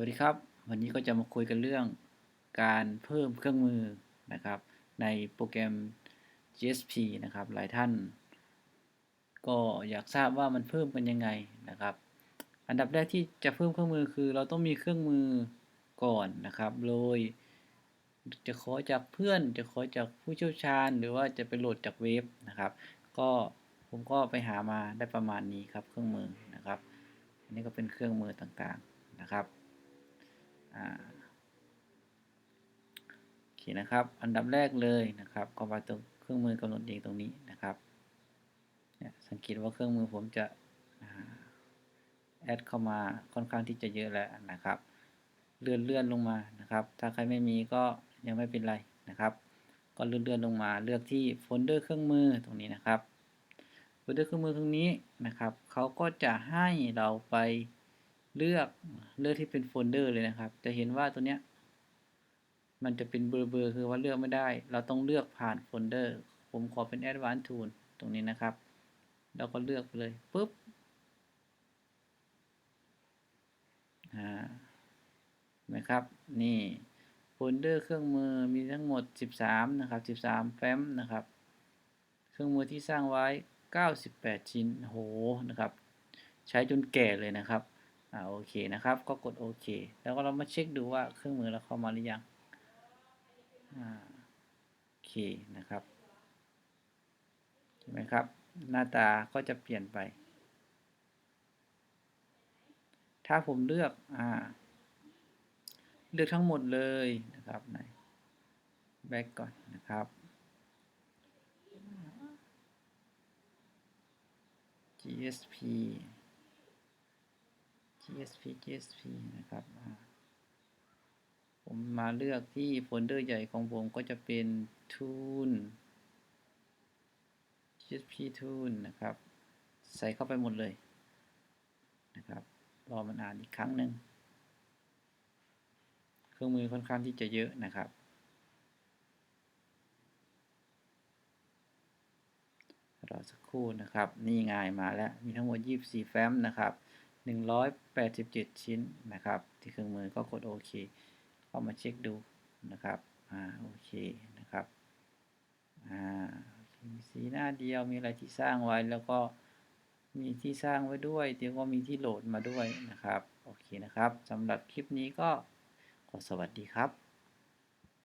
วัสดีครับ วันนี้ก็จะมาคุยกันเรื่องการเพิ่มเครื่องมือนะครับ ในโปรแกรม GSP นะครับ หลายท่าน ก็อยากทราบว่ามันเพิ่มกันยังไงนะครับ อันดับแรกที่จะเพิ่มเครื่องมือคือ เราต้องมีเครื่องมือก่อนนะครับ โดยจะขอจากเพื่อน จะขอจากผู้เชี่ยวชาญ หรือว่าจะไปโหลดจากเว็บนะครับ ก็ผมก็ไปหามาได้ประมาณนี้ครับเครื่องมือนะครับ อันนี้ก็เป็นเครื่องมือต่างๆนะครับ โอเคนะครับ อันดับแรกเลยนะครับ ก็มาตรงเครื่องมือกำหนดเองตรงนี้นะครับเนี่ยสังเกตว่าเครื่องมือผมจะแอดเข้ามาค่อนข้างที่จะเยอะแล้วนะครับ เลื่อนเลื่อนลงมานะครับ ถ้าใครไม่มีก็ยังไม่เป็นไรนะครับ ก็เลื่อนเลื่อนลงมาเลือกที่โฟลเดอร์เครื่องมือตรงนี้นะครับโฟลเดอร์เครื่องมือตรงนี้นะครับเขาก็จะให้เราไป เลือกเลือกที่เป็นโฟลเดอร์เลยนะครับ จะเห็นว่าตัวเนี้ยมันจะเป็นเบอร์เบอร์คือว่าเลือกไม่ได้ เราต้องเลือกผ่านโฟลเดอร์ ผมขอเป็น Advanced Tool ตรงนี้นะครับ แล้วก็เลือกไปเลยปุ๊บนะครับ นี่โฟลเดอร์เครื่องมือมีทั้งหมด 13 นะครับ 13 แฟ้มนะครับ เครื่องมือที่สร้างไว้ 98 ชิ้นโหนะครับ ใช้จนแก่เลยนะครับ อ่าโอเคนะครับ ก็กดโอเค แล้วก็เรามาเช็คดูว่าเครื่องมือเราเข้ามาหรือยังอ่าโอเคนะครับเห็นไหมครับ หน้าตาก็จะเปลี่ยนไป ถ้าผมเลือกอ่าเลือกทั้งหมดเลยนะครับไหนแบ็กก่อนนะครับ GSP GSP GSP นะครับ ผมมาเลือกที่โฟลเดอร์ใหญ่ของผมก็จะเป็น Tool GSP Tool นะครับ ใส่เข้าไปหมดเลยนะครับ รอมันอ่านอีกครั้งหนึ่ง เครื่องมือค่อนข้างที่จะเยอะนะครับรอสักครู่นะครับ นี่ง่ายมาแล้ว มีทั้งหมด 24 แฟ้มนะครับ 187 ชิ้นนะครับ ที่เครื่องมือก็กดโอเคเข้ามาเช็คดูนะครับอ่าโอเคนะครับอ่ามีสีหน้าเดียวมีอะไรที่สร้างไว้แล้วก็มีที่สร้างไว้ด้วยเดี๋ยวก็มีที่โหลดมาด้วยนะครับ โอเคนะครับสำหรับคลิปนี้ก็ขอสวัสดีครับ